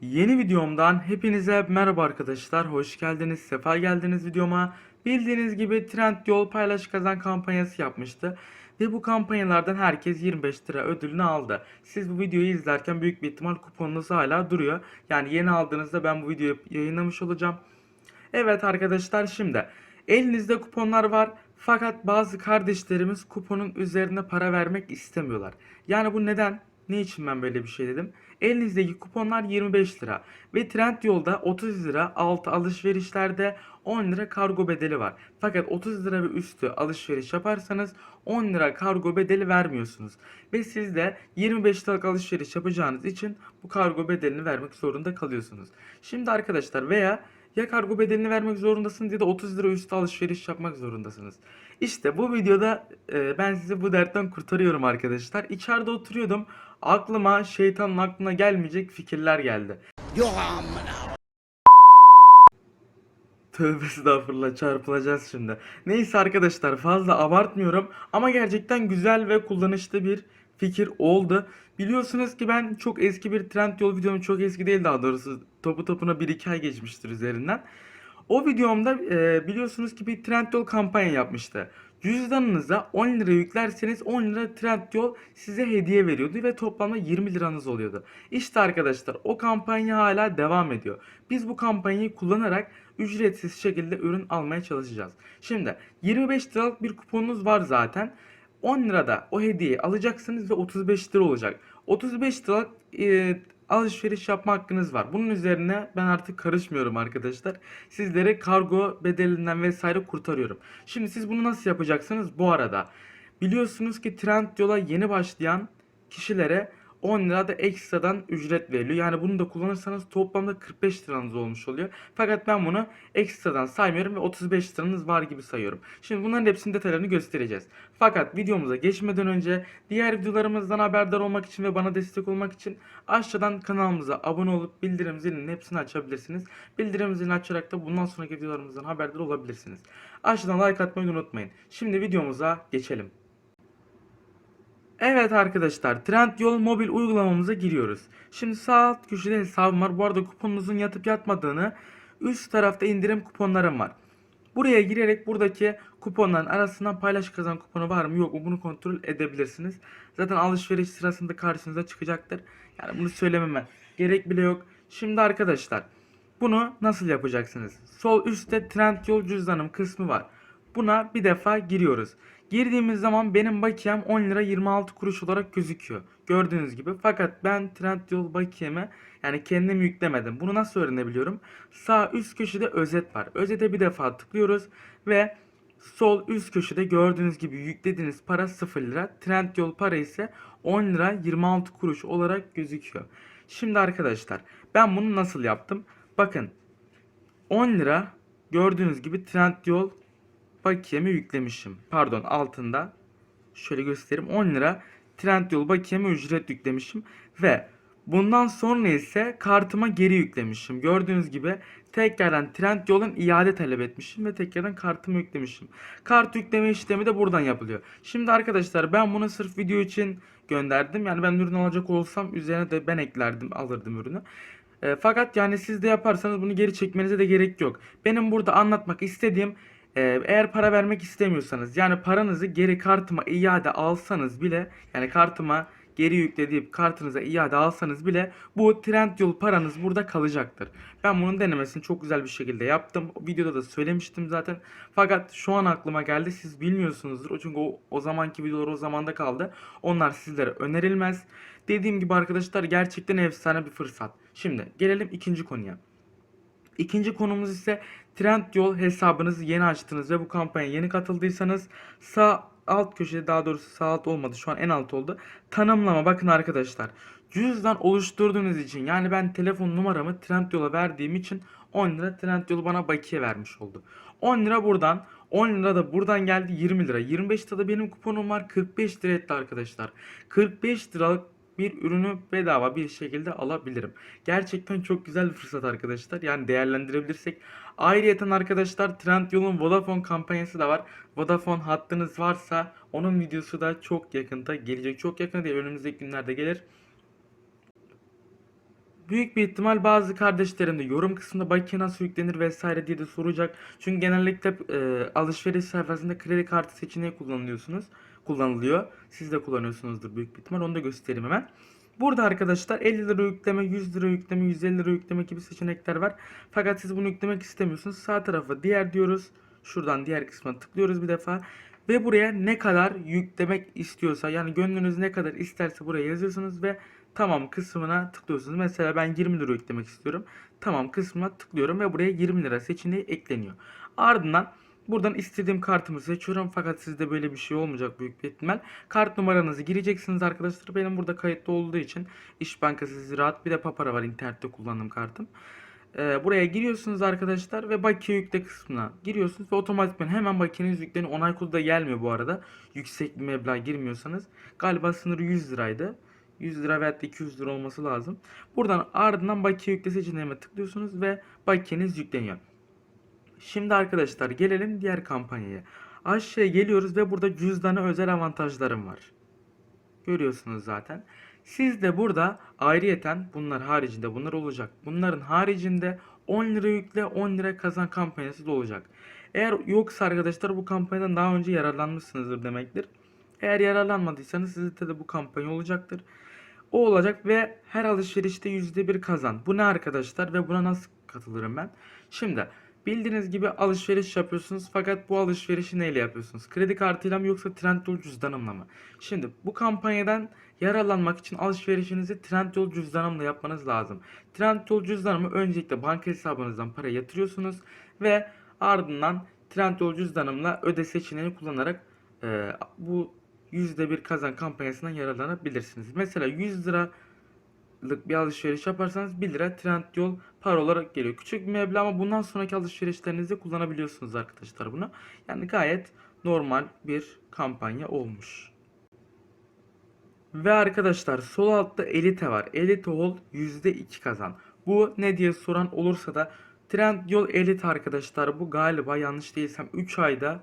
Yeni videomdan hepinize merhaba arkadaşlar. Hoş geldiniz, sefa geldiniz videoma. Bildiğiniz gibi Trendyol paylaş kazan kampanyası yapmıştı. Ve bu kampanyalardan herkes 25 lira ödülünü aldı. Siz bu videoyu izlerken büyük bir ihtimal kuponunuz hala duruyor. Yani yeni aldığınızda ben bu videoyu yayınlamış olacağım. Evet arkadaşlar şimdi elinizde kuponlar var fakat bazı kardeşlerimiz kuponun üzerine para vermek istemiyorlar. Yani bu neden? Ne için ben böyle bir şey dedim? Elinizdeki kuponlar 25 lira ve Trendyol'da 30 lira altı alışverişlerde 10 lira kargo bedeli var. Fakat 30 lira ve üstü alışveriş yaparsanız 10 lira kargo bedeli vermiyorsunuz. Ve siz de 25 liralık alışveriş yapacağınız için bu kargo bedelini vermek zorunda kalıyorsunuz. Şimdi arkadaşlar veya ya kargo bedelini vermek zorundasınız ya da 30 lira üstü alışveriş yapmak zorundasınız. İşte bu videoda ben sizi bu dertten kurtarıyorum arkadaşlar. İçeride oturuyordum. Aklıma şeytanın aklına gelmeyecek fikirler geldi. Yok amına. Tövbe estağfurullah çarpılacağız şimdi. Neyse arkadaşlar fazla abartmıyorum ama gerçekten güzel ve kullanışlı bir fikir oldu. Biliyorsunuz ki ben çok eski bir Trendyol videom çok eski değil daha doğrusu topu topuna 1-2 ay geçmiştir üzerinden. O videomda e, biliyorsunuz ki bir Trendyol kampanya yapmıştı. Cüzdanınıza 10 lira yüklerseniz 10 lira Trendyol size hediye veriyordu ve toplamda 20 liranız oluyordu. İşte arkadaşlar o kampanya hala devam ediyor. Biz bu kampanyayı kullanarak ücretsiz şekilde ürün almaya çalışacağız. Şimdi 25 liralık bir kuponunuz var zaten. 10 lirada o hediyeyi alacaksınız ve 35 lira olacak. 35 liralık e, alışveriş yapma hakkınız var. Bunun üzerine ben artık karışmıyorum arkadaşlar. Sizlere kargo bedelinden vesaire kurtarıyorum. Şimdi siz bunu nasıl yapacaksınız? Bu arada biliyorsunuz ki Trendyol'a yeni başlayan kişilere 10 lira da ekstradan ücret veriliyor. Yani bunu da kullanırsanız toplamda 45 liranız olmuş oluyor. Fakat ben bunu ekstradan saymıyorum ve 35 liranız var gibi sayıyorum. Şimdi bunların hepsinin detaylarını göstereceğiz. Fakat videomuza geçmeden önce diğer videolarımızdan haberdar olmak için ve bana destek olmak için aşağıdan kanalımıza abone olup bildirim zilinin hepsini açabilirsiniz. Bildirim zilini açarak da bundan sonraki videolarımızdan haberdar olabilirsiniz. Aşağıdan like atmayı unutmayın. Şimdi videomuza geçelim. Evet arkadaşlar Trendyol mobil uygulamamıza giriyoruz. Şimdi sağ alt köşede hesabım var. Bu arada kuponunuzun yatıp yatmadığını üst tarafta indirim kuponlarım var. Buraya girerek buradaki kuponların arasından paylaş kazan kuponu var mı yok mu bunu kontrol edebilirsiniz. Zaten alışveriş sırasında karşınıza çıkacaktır. Yani bunu söylememe gerek bile yok. Şimdi arkadaşlar bunu nasıl yapacaksınız? Sol üstte Trendyol cüzdanım kısmı var. Buna bir defa giriyoruz. Girdiğimiz zaman benim bakiyem 10 lira 26 kuruş olarak gözüküyor. Gördüğünüz gibi. Fakat ben Trendyol bakiyeme yani kendim yüklemedim. Bunu nasıl öğrenebiliyorum? Sağ üst köşede özet var. Özete bir defa tıklıyoruz ve sol üst köşede gördüğünüz gibi yüklediğiniz para 0 lira. Trendyol para ise 10 lira 26 kuruş olarak gözüküyor. Şimdi arkadaşlar ben bunu nasıl yaptım? Bakın 10 lira gördüğünüz gibi Trendyol bakiyeme yüklemişim. Pardon altında şöyle göstereyim 10 lira Trendyol bakiyeme ücret yüklemişim ve bundan sonra ise kartıma geri yüklemişim. Gördüğünüz gibi tekrardan Trendyol'un iade talep etmişim ve tekrardan kartıma yüklemişim. Kart yükleme işlemi de buradan yapılıyor. Şimdi arkadaşlar ben bunu sırf video için gönderdim. Yani ben ürün alacak olsam üzerine de ben eklerdim alırdım ürünü. E, fakat yani siz de yaparsanız bunu geri çekmenize de gerek yok. Benim burada anlatmak istediğim eğer para vermek istemiyorsanız yani paranızı geri kartıma iade alsanız bile yani kartıma geri yüklediğip kartınıza iade alsanız bile bu Trendyol paranız burada kalacaktır. Ben bunun denemesini çok güzel bir şekilde yaptım. O videoda da söylemiştim zaten. Fakat şu an aklıma geldi. Siz bilmiyorsunuzdur. Çünkü o, o zamanki videolar o zamanda kaldı. Onlar sizlere önerilmez. Dediğim gibi arkadaşlar gerçekten efsane bir fırsat. Şimdi gelelim ikinci konuya. İkinci konumuz ise Trendyol hesabınızı yeni açtınız ve bu kampanya yeni katıldıysanız sağ alt köşede daha doğrusu sağ alt olmadı şu an en alt oldu. Tanımlama bakın arkadaşlar. Cüzdan oluşturduğunuz için yani ben telefon numaramı Trendyol'a verdiğim için 10 lira Trendyol bana bakiye vermiş oldu. 10 lira buradan 10 lira da buradan geldi 20 lira. 25 lira da benim kuponum var 45 lira etti arkadaşlar. 45 liralık bir ürünü bedava bir şekilde alabilirim. Gerçekten çok güzel bir fırsat arkadaşlar. Yani değerlendirebilirsek. Ayrıyeten arkadaşlar Trendyol'un Vodafone kampanyası da var. Vodafone hattınız varsa onun videosu da çok yakında gelecek. Çok yakın değil önümüzdeki günlerde gelir. büyük bir ihtimal bazı kardeşlerim de yorum kısmında bakiye nasıl yüklenir vesaire diye de soracak. Çünkü genellikle e, alışveriş sayfasında kredi kartı seçeneği kullanıyorsunuz. Kullanılıyor. Siz de kullanıyorsunuzdur büyük bir ihtimal. Onu da göstereyim hemen. Burada arkadaşlar 50 lira yükleme, 100 lira yükleme, 150 lira yükleme gibi seçenekler var. Fakat siz bunu yüklemek istemiyorsunuz. Sağ tarafa diğer diyoruz. Şuradan diğer kısma tıklıyoruz bir defa. Ve buraya ne kadar yüklemek istiyorsa yani gönlünüz ne kadar isterse buraya yazıyorsunuz ve tamam kısmına tıklıyorsunuz. Mesela ben 20 lira yüklemek istiyorum. Tamam kısmına tıklıyorum ve buraya 20 lira seçeneği ekleniyor. Ardından buradan istediğim kartımı seçiyorum fakat sizde böyle bir şey olmayacak büyük bir ihtimal. Kart numaranızı gireceksiniz arkadaşlar. Benim burada kayıtlı olduğu için İş Bankası Ziraat bir de Papara var internette kullandığım kartım. Ee, buraya giriyorsunuz arkadaşlar ve bakiye yükle kısmına giriyorsunuz ve otomatikman hemen bakiyeniz yükleniyor. Onay kodu da gelmiyor bu arada. Yüksek bir meblağ girmiyorsanız. Galiba sınırı 100 liraydı. 100 lira veya 200 lira olması lazım. Buradan ardından bakiye yükle seçeneğine tıklıyorsunuz ve bakiyeniz yükleniyor. Şimdi arkadaşlar gelelim diğer kampanyaya. Aşağıya geliyoruz ve burada cüzdana özel avantajlarım var. Görüyorsunuz zaten. Siz de burada ayrıyeten bunlar haricinde bunlar olacak. Bunların haricinde 10 lira yükle 10 lira kazan kampanyası da olacak. Eğer yoksa arkadaşlar bu kampanyadan daha önce yararlanmışsınızdır demektir. Eğer yararlanmadıysanız sizde de bu kampanya olacaktır. O olacak ve her alışverişte %1 kazan. Bu ne arkadaşlar ve buna nasıl katılırım ben? Şimdi bildiğiniz gibi alışveriş yapıyorsunuz fakat bu alışverişi neyle yapıyorsunuz? Kredi kartıyla mı yoksa Trendyol cüzdanımla mı? Şimdi bu kampanyadan yararlanmak için alışverişinizi Trendyol cüzdanımla yapmanız lazım. Trendyol cüzdanımı öncelikle banka hesabınızdan para yatırıyorsunuz ve ardından Trendyol cüzdanımla öde seçeneğini kullanarak e, bu %1 kazan kampanyasından yararlanabilirsiniz. Mesela 100 liralık bir alışveriş yaparsanız 1 lira Trendyol para olarak geliyor. Küçük bir meblağ ama bundan sonraki alışverişlerinizde kullanabiliyorsunuz arkadaşlar bunu. Yani gayet normal bir kampanya olmuş. Ve arkadaşlar sol altta Elite var. Elite ol %2 kazan. Bu ne diye soran olursa da Trendyol Elite arkadaşlar bu galiba yanlış değilsem 3 ayda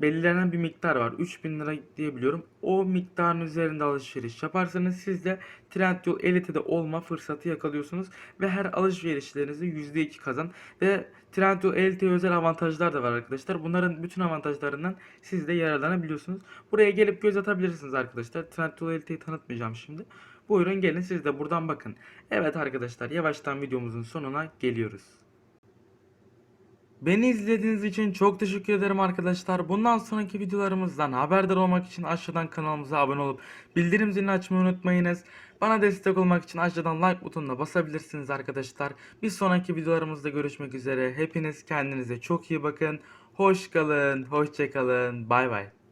belirlenen bir miktar var. 3000 lira diyebiliyorum. O miktarın üzerinde alışveriş yaparsanız siz de Trendyol Elite'de olma fırsatı yakalıyorsunuz. Ve her alışverişlerinizde %2 kazan. Ve Trendyol Elite'ye özel avantajlar da var arkadaşlar. Bunların bütün avantajlarından siz de yararlanabiliyorsunuz. Buraya gelip göz atabilirsiniz arkadaşlar. Trendyol Elite'yi tanıtmayacağım şimdi. Buyurun gelin siz de buradan bakın. Evet arkadaşlar yavaştan videomuzun sonuna geliyoruz. Beni izlediğiniz için çok teşekkür ederim arkadaşlar. Bundan sonraki videolarımızdan haberdar olmak için aşağıdan kanalımıza abone olup bildirim zilini açmayı unutmayınız. Bana destek olmak için aşağıdan like butonuna basabilirsiniz arkadaşlar. Bir sonraki videolarımızda görüşmek üzere. Hepiniz kendinize çok iyi bakın. Hoş kalın, hoşça kalın. Bay bay.